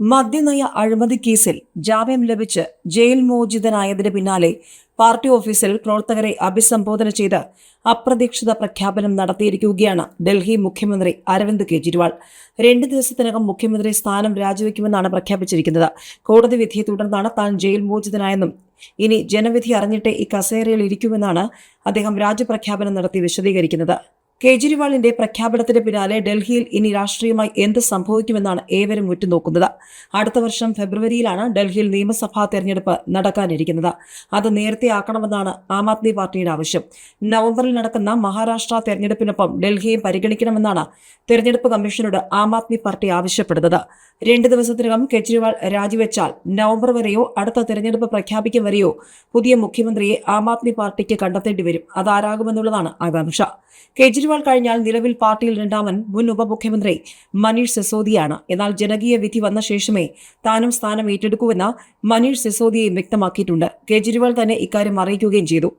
മദ്യനയ അഴിമതി കേസിൽ ജാമ്യം ലഭിച്ച് ജയിൽ മോചിതനായതിന് പിന്നാലെ പാർട്ടി ഓഫീസിൽ പ്രവർത്തകരെ അഭിസംബോധന ചെയ്ത് അപ്രതീക്ഷിത പ്രഖ്യാപനം നടത്തിയിരിക്കുകയാണ് ഡൽഹി മുഖ്യമന്ത്രി അരവിന്ദ് കെജ്രിവാൾ. രണ്ട് ദിവസത്തിനകം മുഖ്യമന്ത്രി സ്ഥാനം രാജിവെക്കുമെന്നാണ് പ്രഖ്യാപിച്ചിരിക്കുന്നത്. കോടതി വിധിയെ തുടർന്നാണ് താൻ ജയിൽ മോചിതനായെന്നും ഇനി ജനവിധി അറിഞ്ഞിട്ടേ ഈ കസേരയിൽ ഇരിക്കുമെന്നാണ് അദ്ദേഹം രാജ്യപ്രഖ്യാപനം നടത്തി വിശദീകരിക്കുന്നത്. കേജ്രിവാളിന്റെ പ്രഖ്യാപനത്തിന് പിന്നാലെ ഡൽഹിയിൽ ഇനി രാഷ്ട്രീയമായി എന്ത് സംഭവിക്കുമെന്നാണ് ഏവരും ഉറ്റുനോക്കുന്നത്. അടുത്ത വർഷം ഫെബ്രുവരിയിലാണ് ഡൽഹിയിൽ നിയമസഭാ തെരഞ്ഞെടുപ്പ് നടക്കാനിരിക്കുന്നത്. അത് നേരത്തെ ആക്കണമെന്നാണ് ആം ആദ്മി പാർട്ടിയുടെ ആവശ്യം. നവംബറിൽ നടക്കുന്ന മഹാരാഷ്ട്ര തെരഞ്ഞെടുപ്പിനൊപ്പം ഡൽഹിയും പരിഗണിക്കണമെന്നാണ് തെരഞ്ഞെടുപ്പ് കമ്മീഷനോട് ആം ആദ്മി പാർട്ടി ആവശ്യപ്പെടുന്നത്. രണ്ട് ദിവസത്തിനകം കെജ്രിവാൾ രാജിവെച്ചാൽ നവംബർ വരെയോ അടുത്ത തെരഞ്ഞെടുപ്പ് പ്രഖ്യാപിക്കും വരെയോ പുതിയ മുഖ്യമന്ത്രിയെ ആം ആദ്മി പാർട്ടിക്ക് കണ്ടെത്തേണ്ടി വരും. അതാരാകുമെന്നുള്ളതാണ് ആകാംക്ഷ. കേജ്രിവാൾ കഴിഞ്ഞാൽ നിലവിൽ പാർട്ടിയിൽ രണ്ടാമൻ മുൻ ഉപമുഖ്യമന്ത്രി മനീഷ് സിസോദിയാണ്. എന്നാൽ ജനകീയ വിധി വന്ന ശേഷമേ താനും സ്ഥാനം ഏറ്റെടുക്കൂവെന്ന് മനീഷ് സിസോദിയയും വ്യക്തമാക്കിയിട്ടുണ്ട്. കേജ്രിവാൾ തന്നെ ഇക്കാര്യം അറിയിക്കുകയും ചെയ്തു.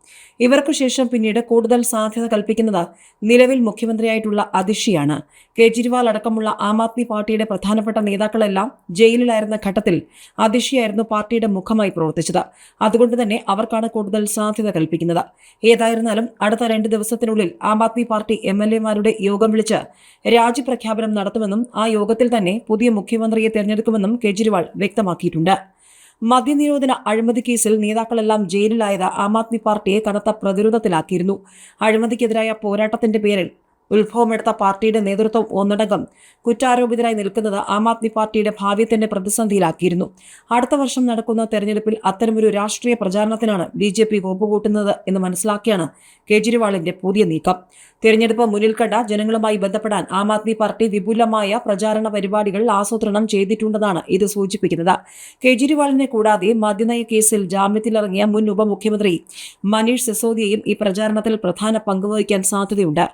ഇവർക്കു ശേഷം പിന്നീട് കൂടുതൽ സാധ്യത കൽപ്പിക്കുന്നത് നിലവിൽ മുഖ്യമന്ത്രിയായിട്ടുള്ള അതിഷിയാണ് കേജ്രിവാൾ അടക്കമുള്ള ആം ആദ്മി പാർട്ടിയുടെ പ്രധാനപ്പെട്ട നേതാക്കളെല്ലാം ജയിലിലായിരുന്ന ഘട്ടത്തിൽ അതിഷിയായിരുന്നു പാർട്ടിയുടെ മുഖമായി പ്രവർത്തിച്ചത്. അതുകൊണ്ട് തന്നെ അവർക്കാണ് കൂടുതൽ സാധ്യത കൽപ്പിക്കുന്നത്. ഏതായിരുന്നാലും അടുത്ത രണ്ട് ദിവസത്തിനുള്ളിൽ Aam Aadmi party M L എമാരുടെ യോഗം വിളിച്ച് രാജ്യപ്രഖ്യാപനം നടത്തുമെന്നും ആ യോഗത്തിൽ തന്നെ പുതിയ മുഖ്യമന്ത്രിയെ തെരഞ്ഞെടുക്കുമെന്നും കെജ്രിവാൾ വ്യക്തമാക്കിയിട്ടുണ്ട്. മദ്യനിരോധന അഴിമതി കേസിൽ നേതാക്കളെല്ലാം ജയിലിലായത് ആം ആദ്മി പാർട്ടിയെ കനത്ത പ്രതിരോധത്തിലാക്കിയിരുന്നു. അഴിമതിക്കെതിരായ പോരാട്ടത്തിന്റെ പേരിൽ ഉത്ഭവമെടുത്ത പാർട്ടിയുടെ നേതൃത്വം ഒന്നടങ്കം കുറ്റാരോപിതരായി നിൽക്കുന്നത് ആം ആദ്മി പാർട്ടിയുടെ ഭാവി തന്നെ പ്രതിസന്ധിയിലാക്കിയിരുന്നു. അടുത്ത വർഷം നടക്കുന്ന തെരഞ്ഞെടുപ്പിൽ അത്തരമൊരു രാഷ്ട്രീയ പ്രചാരണത്തിനാണ് ബി ജെ പി കോപ്പുകൂട്ടുന്നത് എന്ന് മനസ്സിലാക്കിയാണ് കേജ്രിവാളിന്റെ പുതിയ നീക്കം. തെരഞ്ഞെടുപ്പ് മുന്നിൽ കണ്ട ജനങ്ങളുമായി ബന്ധപ്പെടാൻ ആം ആദ്മി പാർട്ടി വിപുലമായ പ്രചാരണ പരിപാടികൾ ആസൂത്രണം ചെയ്തിട്ടുണ്ടെന്നാണ് ഇത് സൂചിപ്പിക്കുന്നത്. കേജ്രിവാളിനെ കൂടാതെ മദ്യനയ കേസിൽ ജാമ്യത്തിലിറങ്ങിയ മുൻ ഉപമുഖ്യമന്ത്രി മനീഷ് സിസോദിയയും ഈ പ്രചാരണത്തിൽ പ്രധാന പങ്കുവഹിക്കാൻ സാധ്യതയുണ്ട്.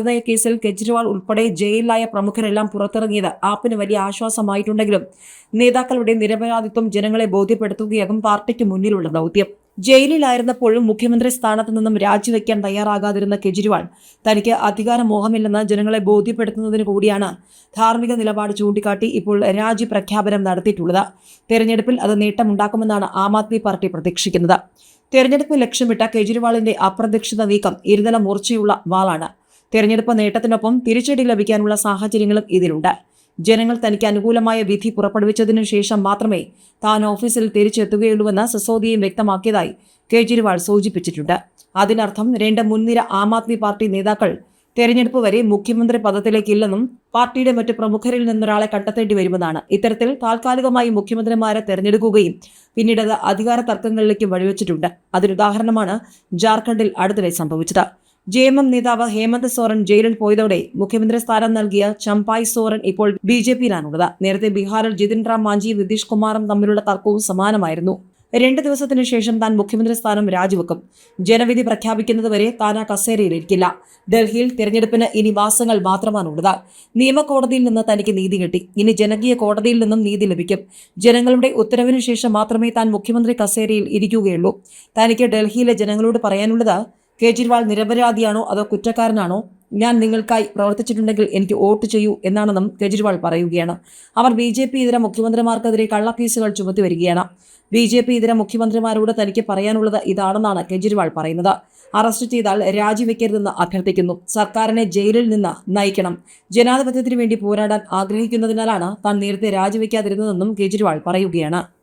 മദ്യനയ കേസിൽ കെജ്രിവാൾ ഉൾപ്പെടെ ജയിലിലായ പ്രമുഖരെല്ലാം പുറത്തിറങ്ങിയത് ആപ്പിന് വലിയ ആശ്വാസമായിട്ടുണ്ടെങ്കിലും നേതാക്കളുടെ നിരപരാധിത്വം ജനങ്ങളെ ബോധ്യപ്പെടുത്തുകയാകും പാർട്ടിക്ക് മുന്നിലുള്ള ദൗത്യം. ജയിലിലായിരുന്നപ്പോഴും മുഖ്യമന്ത്രി സ്ഥാനത്ത് നിന്നും രാജിവെക്കാൻ തയ്യാറാകാതിരുന്ന കെജ്രിവാൾ തനിക്ക് അധികാരമോഹമില്ലെന്ന് ജനങ്ങളെ ബോധ്യപ്പെടുത്തുന്നതിന് കൂടിയാണ് ധാർമ്മിക നിലപാട് ചൂണ്ടിക്കാട്ടി ഇപ്പോൾ രാജി പ്രഖ്യാപനം നടത്തിയിട്ടുള്ളത്. തെരഞ്ഞെടുപ്പിൽ അത് നേട്ടമുണ്ടാക്കുമെന്നാണ് ആം ആദ്മി പാർട്ടി പ്രതീക്ഷിക്കുന്നത്. തെരഞ്ഞെടുപ്പ് ലക്ഷ്യമിട്ട കെജ്രിവാളിന്റെ അപ്രതീക്ഷിത നീക്കം ഇരുതല മൂർച്ചയുള്ള വാളാണ്. തെരഞ്ഞെടുപ്പ് നേട്ടത്തിനൊപ്പം തിരിച്ചടി ലഭിക്കാനുള്ള സാഹചര്യങ്ങളും ഇതിലുണ്ട്. ജനങ്ങൾ തനിക്ക് അനുകൂലമായ വിധി പുറപ്പെടുവിച്ചതിനു ശേഷം മാത്രമേ താൻ ഓഫീസിൽ തിരിച്ചെത്തുകയുള്ളൂവെന്ന് സിസോദിയും വ്യക്തമാക്കിയതായി കേജ്രിവാൾ സൂചിപ്പിച്ചിട്ടുണ്ട്. അതിനർത്ഥം രണ്ട് മുൻനിര ആം ആദ്മി പാർട്ടി നേതാക്കൾ തെരഞ്ഞെടുപ്പ് വരെ മുഖ്യമന്ത്രി പദത്തിലേക്കില്ലെന്നും പാർട്ടിയുടെ മറ്റ് പ്രമുഖരിൽ നിന്നൊരാളെ കണ്ടെത്തേണ്ടി വരുമെന്നാണ്. ഇത്തരത്തിൽ താൽക്കാലികമായി മുഖ്യമന്ത്രിമാരെ തെരഞ്ഞെടുക്കുകയും പിന്നീട് അത് അധികാര തർക്കങ്ങളിലേക്ക് വഴിവെച്ചിട്ടുണ്ട് അതിനുദാഹരണമാണ് ജാർഖണ്ഡിൽ അടുത്തിടെ സംഭവിച്ചത്. ജെ എം എം നേതാവ് ഹേമന്ത് സോറൻ ജയിലിൽ പോയതോടെ മുഖ്യമന്ത്രി സ്ഥാനം നൽകിയ ചമ്പായ് സോറൻ ഇപ്പോൾ ബി ജെ പിയിലാണുള്ളത്. നേരത്തെ ബീഹാറിൽ ജിതിൻ റാം മാഞ്ചിയും നിതീഷ് കുമാറും തമ്മിലുള്ള തർക്കവും സമാനമായിരുന്നു. രണ്ട് ദിവസത്തിനു ശേഷം താൻ മുഖ്യമന്ത്രി സ്ഥാനം രാജിവെക്കും. ജനവിധി പ്രഖ്യാപിക്കുന്നതുവരെ താൻ ആ കസേരയിലിരിക്കില്ല. ഡൽഹിയിൽ തിരഞ്ഞെടുപ്പിന് ഇനി മാസങ്ങൾ മാത്രമാണുള്ളത്. നിയമകോടതിയിൽ നിന്ന് തനിക്ക് നീതി കിട്ടി. ഇനി ജനകീയ കോടതിയിൽ നിന്നും നീതി ലഭിക്കും. ജനങ്ങളുടെ ഉത്തരവിനു ശേഷം മാത്രമേ താൻ മുഖ്യമന്ത്രി കസേരയിൽ ഇരിക്കുകയുള്ളൂ. തനിക്ക് ഡൽഹിയിലെ ജനങ്ങളോട് പറയാനുള്ളത് കേജ്രിവാൾ നിരപരാധിയാണോ അതോ കുറ്റക്കാരനാണോ? ഞാൻ നിങ്ങൾക്കായി പ്രവർത്തിച്ചിട്ടുണ്ടെങ്കിൽ എനിക്ക് വോട്ട് ചെയ്യൂ എന്നാണെന്നും കേജ്രിവാൾ പറയുകയാണ്. അവർ ബി ജെ പി ഇതര മുഖ്യമന്ത്രിമാർക്കെതിരെ കള്ളക്കേസുകൾ ചുമത്തി വരികയാണ്. ബി ജെ പി ഇതര മുഖ്യമന്ത്രിമാരോട് തനിക്ക് പറയാനുള്ളത് ഇതാണെന്നാണ് കേജ്രിവാൾ പറയുന്നത്. അറസ്റ്റ് ചെയ്താൽ രാജിവെക്കരുതെന്ന് അഭ്യർത്ഥിക്കുന്നു. സർക്കാരിനെ ജയിലിൽ നിന്ന് നയിക്കണം. ജനാധിപത്യത്തിനു വേണ്ടി പോരാടാൻ ആഗ്രഹിക്കുന്നതിനാലാണ് താൻ നേരത്തെ രാജിവെക്കാതിരുന്നതെന്നും കേജ്രിവാൾ പറയുകയാണ്.